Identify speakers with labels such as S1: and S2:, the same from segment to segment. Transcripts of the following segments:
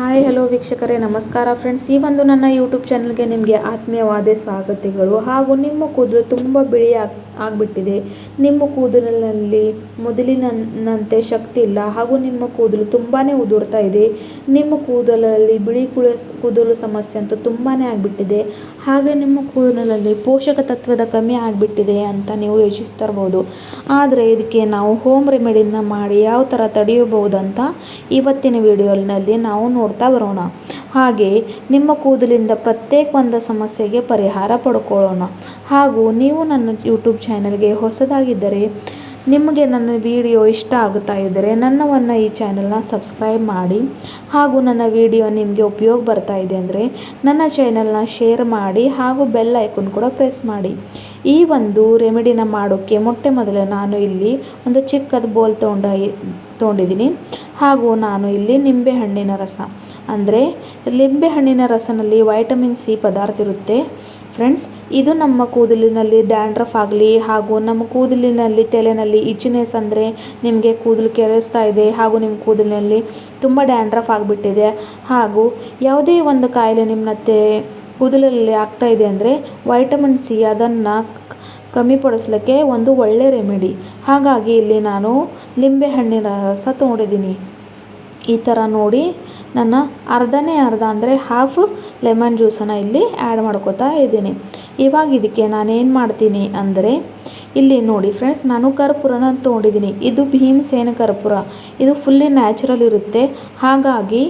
S1: Hi hello ವೀಕ್ಷಕರೇ, ನಮಸ್ಕಾರ friends ಈ ಒಂದು ನನ್ನ ಯೂಟ್ಯೂಬ್ ಚಾನಲ್ಗೆ ನಿಮಗೆ ಆತ್ಮೀಯವಾದ ಸ್ವಾಗತಗಳು. ಹಾಗೂ ನಿಮ್ಮ ಕೂದಲು ತುಂಬ ಬಿಳಿ ಆಗ್, ಆಗಿಬಿಟ್ಟಿದೆ. ನಿಮ್ಮ ಕೂದಲಿನಲ್ಲಿ ಮೊದಲಿನಂತೆ ಶಕ್ತಿ ಇಲ್ಲ. ಹಾಗೂ ನಿಮ್ಮ ಕೂದಲು ತುಂಬಾ ಉದುರ್ತಾ ಇದೆ. ನಿಮ್ಮ ಕೂದಲಲ್ಲಿ ಬಿಳಿ ಕುಳ, ಕೂದಲು ಸಮಸ್ಯೆ ಅಂತೂ ತುಂಬಾ ಆಗಿಬಿಟ್ಟಿದೆ. ಹಾಗೆ ನಿಮ್ಮ ಕೂದಲಿನಲ್ಲಿ ಪೋಷಕ ತತ್ವದ ಕಮ್ಮಿ ಆಗಿಬಿಟ್ಟಿದೆ ಅಂತ ನೀವು ಯೋಚಿಸ್ತಾ ಇರ್ಬೋದು ಆದರೆ ಇದಕ್ಕೆ ನಾವು ಹೋಮ್ ರೆಮಿಡಿನ ಮಾಡಿ ಯಾವ ಥರ ತಡೆಯಬಹುದಂತ ಇವತ್ತಿನ ವಿಡಿಯೋನಲ್ಲಿ ನಾವು ನೋಡ್ತಾ ಬರೋಣ. ಹಾಗೆ ನಿಮ್ಮ ಕೂದಲಿಂದ ಪ್ರತ್ಯೇಕ ಒಂದು ಸಮಸ್ಯೆಗೆ ಪರಿಹಾರ ಪಡ್ಕೊಳ್ಳೋಣ. ಹಾಗೂ ನೀವು ನನ್ನ ಯೂಟ್ಯೂಬ್ ಚಾನಲ್ಗೆ ಹೊಸದಾಗಿದ್ದರೆ ನಿಮಗೆ ನನ್ನ ವಿಡಿಯೋ ಇಷ್ಟ ಆಗುತ್ತಾ ಇದ್ದರೆ ನನ್ನವನ್ನು ಈ ಚಾನಲ್ನ ಸಬ್ಸ್ಕ್ರೈಬ್ ಮಾಡಿ. ಹಾಗೂ ನನ್ನ ವಿಡಿಯೋ ನಿಮಗೆ ಉಪಯೋಗ ಬರ್ತಾ ಇದೆ ಅಂದರೆ ನನ್ನ ಚಾನಲ್ನ ಶೇರ್ ಮಾಡಿ ಹಾಗೂ ಬೆಲ್ ಐಕನ್ ಕೂಡ ಪ್ರೆಸ್ ಮಾಡಿ. ಈ ಒಂದು ರೆಮಿಡಿನ ಮಾಡೋಕ್ಕೆ ಮೊಟ್ಟೆ ಮೊದಲು ನಾನು ಇಲ್ಲಿ ಒಂದು ಚಿಕ್ಕದ ಬೋಲ್ ತೊಗೊಂಡ ತೊಗೊಂಡಿದ್ದೀನಿ. ಹಾಗೂ ನಾನು ಇಲ್ಲಿ ನಿಂಬೆ ಹಣ್ಣಿನ ರಸ. ಅಂದರೆ ಲಿಂಬೆ ಹಣ್ಣಿನ ರಸನಲ್ಲಿ ವೈಟಮಿನ್ ಸಿ ಪದಾರ್ಥ ಇರುತ್ತೆ. ಫ್ರೆಂಡ್ಸ್ ಇದು ನಮ್ಮ ಕೂದಲಿನಲ್ಲಿ ಡ್ಯಾಂಡ್ರಫ್ ಆಗಲಿ ಹಾಗೂ ನಮ್ಮ ಕೂದಲಿನಲ್ಲಿ ತಲೆನಲ್ಲಿ ಇಚ್ಚಿನೆಸ್ ಅಂದರೆ ನಿಮಗೆ ಕೂದಲು ಕೆರೆಸ್ತಾ ಇದೆ ಹಾಗೂ ನಿಮ್ಮ ಕೂದಲಿನಲ್ಲಿ ತುಂಬ ಡ್ಯಾಂಡ್ರಫ್ ಆಗಿಬಿಟ್ಟಿದೆ. ಹಾಗೂ ಯಾವುದೇ ಒಂದು ಕಾಯಿಲೆ ನಿಮ್ಮತ್ತೆ ಕೂದಲಲ್ಲಿ ಆಗ್ತಾ ಇದೆ ಅಂದರೆ ವೈಟಮಿನ್ ಸಿ ಅದನ್ನು ಕಮ್ಮಿಪಡಿಸ್ಲಿಕ್ಕೆ ಒಂದು ಒಳ್ಳೆ ರೆಮಿಡಿ ಹಾಗಾಗಿ ಇಲ್ಲಿ ನಾನು ಲಿಂಬೆ ಹಣ್ಣಿನ ರಸ ತೊಗೊಂಡಿದ್ದೀನಿ. ಈ ಥರ ನೋಡಿ ನನ್ನ ಅರ್ಧನೇ ಅರ್ಧ ಅಂದರೆ ಹಾಫ್ ಲೆಮನ್ ಜ್ಯೂಸನ್ನು ಇಲ್ಲಿ ಆ್ಯಡ್ ಮಾಡ್ಕೋತಾ ಇದ್ದೀನಿ. ಇವಾಗ ಇದಕ್ಕೆ ನಾನೇನು ಮಾಡ್ತೀನಿ ಅಂದರೆ, ಇಲ್ಲಿ ನೋಡಿ ಫ್ರೆಂಡ್ಸ್ ನಾನು ಕರ್ಪೂರನ ತೊಗೊಂಡಿದ್ದೀನಿ. ಇದು ಭೀಮಸೇನ ಕರ್ಪೂರ. ಇದು ಫುಲ್ಲಿ ನ್ಯಾಚುರಲ್ ಇರುತ್ತೆ. ಹಾಗಾಗಿ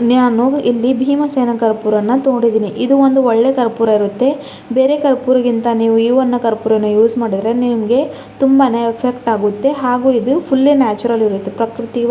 S1: ನಾನು ಇಲ್ಲಿ ಭೀಮಸೇನ ಕರ್ಪೂರನ ತೊಗೊಂಡಿದ್ದೀನಿ ಇದು ಒಂದು ಒಳ್ಳೆ ಕರ್ಪೂರ ಇರುತ್ತೆ. ಬೇರೆ ಕರ್ಪೂರಗಿಂತ ನೀವು ಈ ಒನ್ನ ಕರ್ಪೂರನ ಯೂಸ್ ಮಾಡಿದರೆ ನಿಮಗೆ ತುಂಬಾ ಎಫೆಕ್ಟ್ ಆಗುತ್ತೆ. ಹಾಗೂ ಇದು ಫುಲ್ಲಿ ನ್ಯಾಚುರಲ್ ಇರುತ್ತೆ. ಪ್ರಕೃತಿ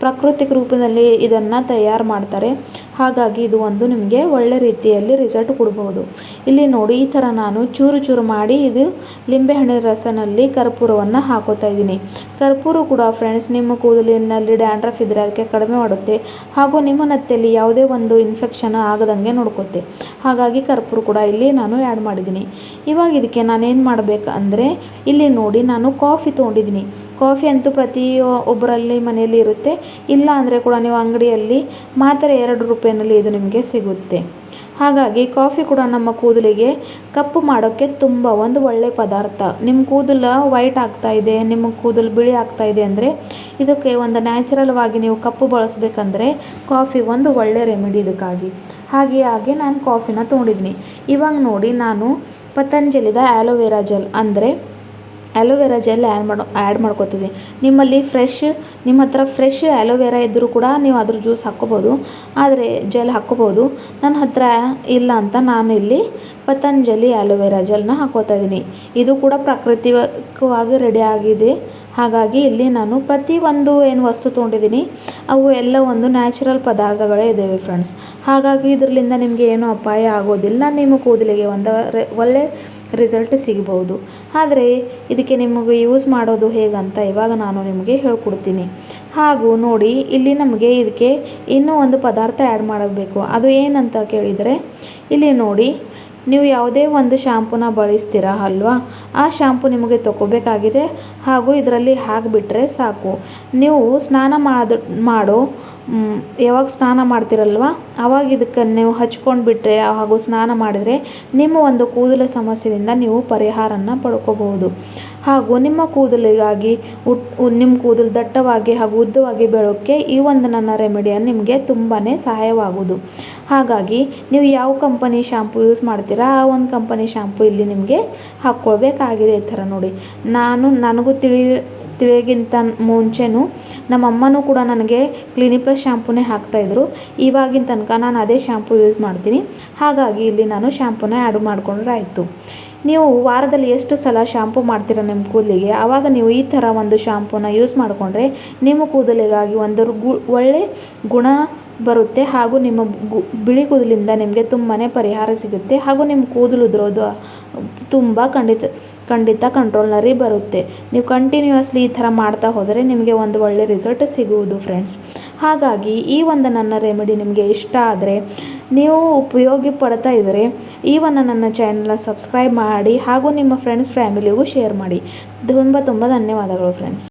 S1: ಪ್ರಕೃತಿಕ ರೂಪದಲ್ಲಿ ಇದನ್ನು ತಯಾರು ಮಾಡ್ತಾರೆ. ಹಾಗಾಗಿ ಇದು ಒಂದು ನಿಮಗೆ ಒಳ್ಳೆ ರೀತಿಯಲ್ಲಿ ರಿಸಲ್ಟ್ ಕೊಡ್ಬೋದು. ಇಲ್ಲಿ ನೋಡಿ, ಈ ಥರ ನಾನು ಚೂರು ಚೂರು ಮಾಡಿ ಇದು ಲಿಂಬೆಹಣ್ಣಿನ ರಸನಲ್ಲಿ ಕರ್ಪೂರವನ್ನು ಹಾಕೋತಾ ಇದ್ದೀನಿ. ಕರ್ಪೂರ ಕೂಡ ಫ್ರೆಂಡ್ಸ್ ನಿಮ್ಮ ಕೂದಲಿನಲ್ಲಿ ಡ್ಯಾಂಡ್ರಫ್ ಇದ್ದರೆ ಅದಕ್ಕೆ ಕಡಿಮೆ ಮಾಡುತ್ತೆ. ಹಾಗೂ ನಿಮ್ಮ ನತ್ತೆಯಲ್ಲಿ ಯಾವುದೇ ಒಂದು ಇನ್ಫೆಕ್ಷನ್ ಆಗದಂಗೆ ನೋಡ್ಕೋತೆ. ಹಾಗಾಗಿ ಕರ್ಪೂರ ಕೂಡ ಇಲ್ಲಿ ನಾನು ಆ್ಯಡ್ ಮಾಡಿದ್ದೀನಿ. ಇವಾಗ ಇದಕ್ಕೆ ನಾನೇನು ಮಾಡಬೇಕು ಅಂದರೆ, ಇಲ್ಲಿ ನೋಡಿ ನಾನು ಕಾಫಿ ತೊಗೊಂಡಿದ್ದೀನಿ. ಕಾಫಿ ಅಂತೂ ಪ್ರತಿ ಒಬ್ಬರಲ್ಲಿ ಮನೆಯಲ್ಲಿ ಇರುತ್ತೆ. ಇಲ್ಲ ಅಂದರೆ ಕೂಡ ನೀವು ಅಂಗಡಿಯಲ್ಲಿ ಮಾತ್ರ ಎರಡು ರೂಪಾಯಿನಲ್ಲಿ ಇದು ನಿಮಗೆ ಸಿಗುತ್ತೆ. ಹಾಗಾಗಿ ಕಾಫಿ ಕೂಡ ನಮ್ಮ ಕೂದಲಿಗೆ ಕಪ್ಪು ಮಾಡೋಕ್ಕೆ ತುಂಬ ಒಂದು ಒಳ್ಳೆಯ ಪದಾರ್ಥ. ನಿಮ್ಮ ಕೂದಲು ವೈಟ್ ಆಗ್ತಾ ಇದೆ, ನಿಮ್ಮ ಕೂದಲು ಬಿಳಿ ಆಗ್ತಾ ಇದೆ ಅಂದರೆ ಇದಕ್ಕೆ ಒಂದು ನ್ಯಾಚುರಲ್ವಾಗಿ ನೀವು ಕಪ್ಪು ಬಳಸಬೇಕಂದ್ರೆ ಕಾಫಿ ಒಂದು ಒಳ್ಳೆ ರೆಮಿಡಿ ಇದಕ್ಕಾಗಿ. ಹಾಗೆ ಹಾಗೆ ನಾನು ಕಾಫಿನ ತೊಗೊಂಡಿದ್ದೀನಿ. ಇವಾಗ ನೋಡಿ ನಾನು ಪತಂಜಲಿದ ಆ್ಯಲೋವೆರಾ ಜೆಲ್ ಅಂದರೆ ಆ್ಯಲೋವೆರಾ ಜೆಲ್ ಆ್ಯಡ್ ಮಾಡೋ ಆ್ಯಡ್ ಮಾಡ್ಕೋತಿದ್ದೀನಿ ನಿಮ್ಮಲ್ಲಿ ಫ್ರೆಶ್ ನಿಮ್ಮ ಹತ್ರ ಫ್ರೆಶ್ ಆ್ಯಲೋವೆರಾ ಇದ್ದರೂ ಕೂಡ ನೀವು ಅದ್ರ ಜ್ಯೂಸ್ ಹಾಕ್ಕೋಬೋದು. ಆದರೆ ಜೆಲ್ ಹಾಕ್ಕೋಬೋದು. ನನ್ನ ಹತ್ರ ಇಲ್ಲ ಅಂತ ನಾನು ಇಲ್ಲಿ ಪತಂಜಲಿ ಆ್ಯಲೋವೆರಾ ಜೆಲ್ನ ಹಾಕ್ಕೋತಾ ಇದ್ದೀನಿ. ಇದು ಕೂಡ ಪ್ರಾಕೃತಿಕವಾಗಿ ರೆಡಿ ಆಗಿದೆ. ಹಾಗಾಗಿ ಇಲ್ಲಿ ನಾನು ಪ್ರತಿ ಒಂದು ಏನು ವಸ್ತು ತೊಗೊಂಡಿದ್ದೀನಿ, ಅವು ಎಲ್ಲ ಒಂದು ನ್ಯಾಚುರಲ್ ಪದಾರ್ಥಗಳೇ ಇದ್ದಾವೆ ಫ್ರೆಂಡ್ಸ್ ಹಾಗಾಗಿ ಇದರಿಂದ ನಿಮಗೆ ಏನೂ ಅಪಾಯ ಆಗೋದಿಲ್ಲ. ನಿಮ್ಮ ಕೂದಲಿಗೆ ಒಂದು ಒಳ್ಳೆ ರಿಸಲ್ಟ್ ಸಿಗಬಹುದು ಆದರೆ ಇದಕ್ಕೆ ನಿಮಗೆ ಯೂಸ್ ಮಾಡೋದು ಹೇಗಂತ ಇವಾಗ ನಾನು ನಿಮಗೆ ಹೇಳ್ಕೊಡ್ತೀನಿ. ಹಾಗೂ ನೋಡಿ, ಇಲ್ಲಿ ನಮಗೆ ಇದಕ್ಕೆ ಇನ್ನೂ ಒಂದು ಪದಾರ್ಥ ಆ್ಯಡ್ ಮಾಡಬೇಕು. ಅದು ಏನಂತ ಕೇಳಿದರೆ, ಇಲ್ಲಿ ನೋಡಿ ನೀವು ಯಾವುದೇ ಒಂದು ಶ್ಯಾಂಪೂನ ಬಳಸ್ತೀರಾ ಅಲ್ವಾ? ಆ ಶ್ಯಾಂಪು ನಿಮಗೆ ತಗೋಬೇಕಾಗಿದೆ. ಹಾಗೂ ಇದರಲ್ಲಿ ಹಾಕಿಬಿಟ್ರೆ ಸಾಕು. ನೀವು ಸ್ನಾನ ಮಾಡು, ಮಾಡೋ. ಯಾವಾಗ ಸ್ನಾನ ಮಾಡ್ತಿರಲ್ವ? ಆವಾಗ ಇದಕ್ಕೆ ನೀವು ಹಚ್ಕೊಂಡು ಬಿಟ್ಟರೆ ಹಾಗೂ ಸ್ನಾನ ಮಾಡಿದರೆ ನಿಮ್ಮ ಒಂದು ಕೂದಲ ಸಮಸ್ಯೆಯಿಂದ ನೀವು ಪರಿಹಾರನ ಪಡ್ಕೋಬಹುದು. ಹಾಗೂ ನಿಮ್ಮ ಕೂದಲಿಗಾಗಿ ಉಟ್ ನಿಮ್ಮ ಕೂದಲು ದಟ್ಟವಾಗಿ ಹಾಗೂ ಉದ್ದವಾಗಿ ಬೆಳೋಕ್ಕೆ ಈ ಒಂದು ನನ್ನ ರೆಮಿಡಿಯನ್ನು ನಿಮಗೆ ತುಂಬಾ ಸಹಾಯವಾಗುವುದು. ಹಾಗಾಗಿ ನೀವು ಯಾವ ಕಂಪನಿ ಶ್ಯಾಂಪು ಯೂಸ್ ಮಾಡ್ತೀರಾ, ಆ ಒಂದು ಕಂಪನಿ ಶ್ಯಾಂಪು ಇಲ್ಲಿ ನಿಮಗೆ ಹಾಕ್ಕೊಳ್ಬೇಕಾಗಿದೆ ಈ ಥರ ನೋಡಿ. ನಾನು ನನಗೂ ತಿಳಿ ತಿಳಿಯೋಕ್ಕಿಂತ ಮುಂಚೆನೂ ನಮ್ಮಮ್ಮನೂ ಕೂಡ ನನಗೆ ಕ್ಲಿನಿಕ್ ಪ್ಲಸ್ ಶಾಂಪೂನೇ ಹಾಕ್ತಾಯಿದ್ರು ಇವಾಗಿನ ತನಕ ನಾನು ಅದೇ ಶ್ಯಾಂಪು ಯೂಸ್ ಮಾಡ್ತೀನಿ. ಹಾಗಾಗಿ ಇಲ್ಲಿ ನಾನು ಶ್ಯಾಂಪೂನೇ ಆ್ಯಡ್ ಮಾಡಿಕೊಂಡ್ರೆ ಆಯಿತು ನೀವು ವಾರದಲ್ಲಿ ಎಷ್ಟು ಸಲ ಶಾಂಪು ಮಾಡ್ತೀರ ನಿಮ್ಮ ಕೂದಲಿಗೆ? ಆವಾಗ ನೀವು ಈ ಥರ ಒಂದು ಶಾಂಪೂನ ಯೂಸ್ ಮಾಡಿಕೊಂಡ್ರೆ ನಿಮ್ಮ ಕೂದಲಿಗಾಗಿ ಒಂದು ಗು ಒಳ್ಳೆ ಗುಣ ಬರುತ್ತೆ ಹಾಗೂ ನಿಮ್ಮ ಗು ಬಿಳಿ ಕೂದಲಿಂದ ನಿಮಗೆ ತುಂಬಾ ಪರಿಹಾರ ಸಿಗುತ್ತೆ ಹಾಗೂ ನಿಮ್ಮ ಕೂದಲು ಉದುರೋದು ತುಂಬ ಖಂಡಿತ ಖಂಡಿತ ಕಂಟ್ರೋಲ್ನಲ್ಲಿ ಬರುತ್ತೆ. ನೀವು ಕಂಟಿನ್ಯೂಯಸ್ಲಿ ಈ ಥರ ಮಾಡ್ತಾ ಹೋದರೆ ನಿಮಗೆ ಒಂದು ಒಳ್ಳೆ ರಿಸಲ್ಟ್ ಸಿಗುವುದು ಫ್ರೆಂಡ್ಸ್ ಹಾಗಾಗಿ ಈ ಒಂದು ನನ್ನ ರೆಮಿಡಿ ನಿಮಗೆ ಇಷ್ಟ ಆದರೆ ನೀವು ಉಪಯೋಗಿ ಪಡ್ತಾ ಇದ್ದರೆ ಈ ಒಂದು ನನ್ನ ಚಾನಲ್ನ ಸಬ್ಸ್ಕ್ರೈಬ್ ಮಾಡಿ ಹಾಗೂ ನಿಮ್ಮ ಫ್ರೆಂಡ್ಸ್ ಫ್ಯಾಮಿಲಿಗೂ ಶೇರ್ ಮಾಡಿ. ತುಂಬ ತುಂಬ ಧನ್ಯವಾದಗಳು ಫ್ರೆಂಡ್ಸ್